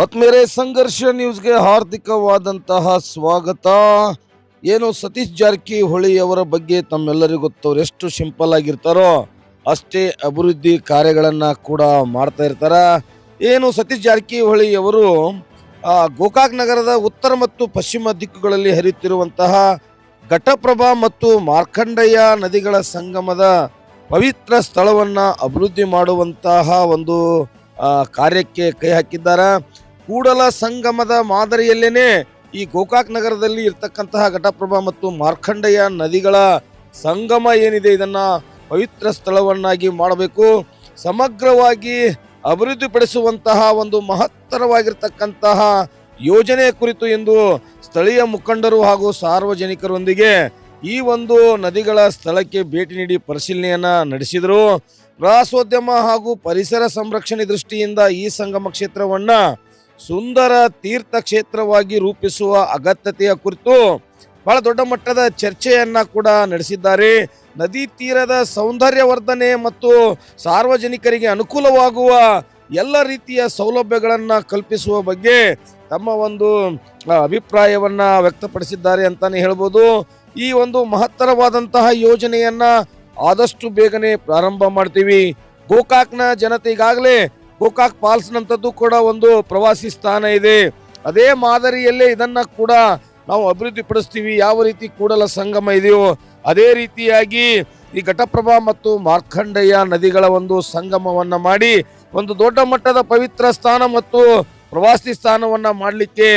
ಆತ್ಮೇರೆ ಸಂಘರ್ಷ ನ್ಯೂಸ್ಗೆ ಹಾರ್ದಿಕವಾದಂತಹ ಸ್ವಾಗತ. ಏನು ಸತೀಶ್ ಜಾರಕಿಹೊಳಿ ಅವರ ಬಗ್ಗೆ ತಮ್ಮೆಲ್ಲರಿಗೂ ಗೊತ್ತವ್ರು ಎಷ್ಟು ಸಿಂಪಲ್ ಆಗಿರ್ತಾರೋ ಅಷ್ಟೇ ಅಭಿವೃದ್ಧಿ ಕಾರ್ಯಗಳನ್ನು ಕೂಡ ಮಾಡ್ತಾ ಇರ್ತಾರ. ಏನು ಸತೀಶ್ ಜಾರಕಿಹೊಳಿ ಅವರು ಗೋಕಾಕ್ ನಗರದ ಉತ್ತರ ಮತ್ತು ಪಶ್ಚಿಮ ದಿಕ್ಕುಗಳಲ್ಲಿ ಹರಿಯುತ್ತಿರುವಂತಹ ಘಟಪ್ರಭಾ ಮತ್ತು ಮಾರ್ಕಂಡಯ್ಯ ನದಿಗಳ ಸಂಗಮದ ಪವಿತ್ರ ಸ್ಥಳವನ್ನ ಅಭಿವೃದ್ಧಿ ಮಾಡುವಂತಹ ಒಂದು ಕಾರ್ಯಕ್ಕೆ ಕೈ ಹಾಕಿದ್ದಾರೆ. ಕೂಡಲ ಸಂಗಮದ ಮಾದರಿಯಲ್ಲೇನೆ ಈ ಗೋಕಾಕ್ ನಗರದಲ್ಲಿ ಇರ್ತಕ್ಕಂತಹ ಘಟಪ್ರಭಾ ಮತ್ತು ಮಾರ್ಕಂಡೆಯ ನದಿಗಳ ಸಂಗಮ ಏನಿದೆ ಇದನ್ನ ಪವಿತ್ರ ಸ್ಥಳವನ್ನಾಗಿ ಮಾಡಬೇಕು. ಸಮಗ್ರವಾಗಿ ಅಭಿವೃದ್ಧಿಪಡಿಸುವಂತಹ ಒಂದು ಮಹತ್ತರವಾಗಿರ್ತಕ್ಕಂತಹ ಯೋಜನೆ ಕುರಿತು ಎಂದು ಸ್ಥಳೀಯ ಮುಖಂಡರು ಹಾಗೂ ಸಾರ್ವಜನಿಕರೊಂದಿಗೆ ಈ ಒಂದು ನದಿಗಳ ಸ್ಥಳಕ್ಕೆ ಭೇಟಿ ನೀಡಿ ಪರಿಶೀಲನೆಯನ್ನ ನಡೆಸಿದರು. ಪ್ರವಾಸೋದ್ಯಮ ಹಾಗೂ ಪರಿಸರ ಸಂರಕ್ಷಣೆ ದೃಷ್ಟಿಯಿಂದ ಈ ಸಂಗಮ ಕ್ಷೇತ್ರವನ್ನ ಸುಂದರ ತೀರ್ಥ ಕ್ಷೇತ್ರವಾಗಿ ರೂಪಿಸುವ ಅಗತ್ಯತೆಯ ಕುರಿತು ಬಹಳ ದೊಡ್ಡ ಮಟ್ಟದ ಚರ್ಚೆಯನ್ನ ಕೂಡ ನಡೆಸಿದ್ದಾರೆ. ನದಿ ತೀರದ ಸೌಂದರ್ಯವರ್ಧನೆ ಮತ್ತು ಸಾರ್ವಜನಿಕರಿಗೆ ಅನುಕೂಲವಾಗುವ ಎಲ್ಲ ರೀತಿಯ ಸೌಲಭ್ಯಗಳನ್ನು ಕಲ್ಪಿಸುವ ಬಗ್ಗೆ ತಮ್ಮ ಒಂದು ಅಭಿಪ್ರಾಯವನ್ನು ವ್ಯಕ್ತಪಡಿಸಿದ್ದಾರೆ ಅಂತಲೇ ಹೇಳ್ಬೋದು. ಈ ಒಂದು ಮಹತ್ತರವಾದಂತಹ ಯೋಜನೆಯನ್ನ ಆದಷ್ಟು ಬೇಗನೆ ಪ್ರಾರಂಭ ಮಾಡ್ತೀವಿ. ಗೋಕಾಕ್ನ ಜನತೆ ಈಗಾಗಲೇ ಗೋಕಾಕ್ ಫಾಲ್ಸ್ ನಂತದ್ದು ಕೂಡ ಒಂದು ಪ್ರವಾಸಿ ಸ್ಥಾನ ಇದೆ. ಅದೇ ಮಾದರಿಯಲ್ಲೇ ಇದನ್ನ ಕೂಡ ನಾವು ಅಭಿವೃದ್ಧಿ ಪಡಿಸ್ತೀವಿ. ಯಾವ ರೀತಿ ಕೂಡಲ ಸಂಗಮ ಇದೆಯೋ ಅದೇ ರೀತಿಯಾಗಿ ಈ ಘಟಪ್ರಭಾ ಮತ್ತು ಮಾರ್ಕಂಡಯ್ಯ ನದಿಗಳ ಒಂದು ಸಂಗಮವನ್ನ ಮಾಡಿ ಒಂದು ದೊಡ್ಡ ಮಟ್ಟದ ಪವಿತ್ರ ಸ್ಥಾನ ಮತ್ತು ಪ್ರವಾಸಿ ಸ್ಥಾನವನ್ನ ಮಾಡಲಿಕ್ಕೆ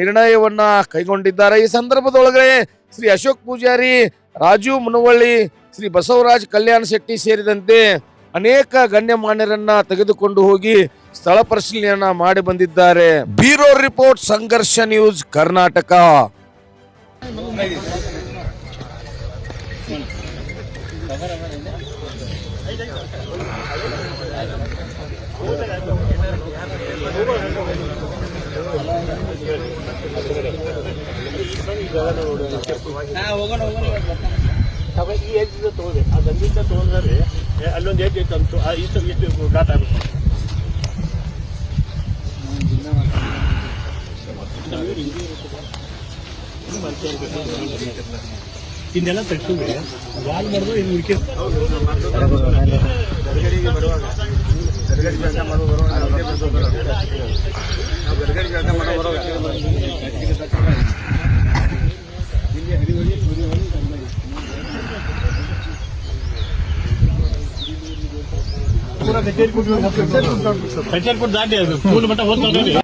ನಿರ್ಣಯವನ್ನ ಕೈಗೊಂಡಿದ್ದಾರೆ. ಈ ಸಂದರ್ಭದೊಳಗಡೆ ಶ್ರೀ ಅಶೋಕ್ ಪೂಜಾರಿ ರಾಜೀವ್ ಮುನವಳ್ಳಿ, ಶ್ರೀ ಬಸವರಾಜ್ ಕಲ್ಯಾಣ ಶೆಟ್ಟಿ ಸೇರಿದಂತೆ ಅನೇಕ ಗಣ್ಯಮಾನ್ಯರನ್ನ ತೆಗೆದುಕೊಂಡು ಹೋಗಿ ಸ್ಥಳ ಪರಿಶೀಲನೆಯನ್ನ ಮಾಡಿ ಬಂದಿದ್ದಾರೆ. Bureau report Sangharsha News Karnataka. ಅವಾಗ ಈ ಎಜ್ಜು ತಗೊಂಡೆ ಆ ಗಂಧಿಂದ ತಗೊಂಡ್ರೆ ಅಲ್ಲೊಂದು ಎಜ್ಜು ಇತ್ತು ಅಂತ ಆ ಇಷ್ಟು ಇಷ್ಟು ಘಾಟ್ ಆಗುತ್ತೆ ಇದನ್ನೆಲ್ಲ ತಗ್ಸಿದ್ರೆ ವಾಲ್ ಮಾಡಿದ್ರು ಇನ್ನು ಉಳಿಕೆ ಕಚೇರಿ ಕೊಟ್ಟು ದಾಟಿ పెంచాలి దాటి పూలు బట్ట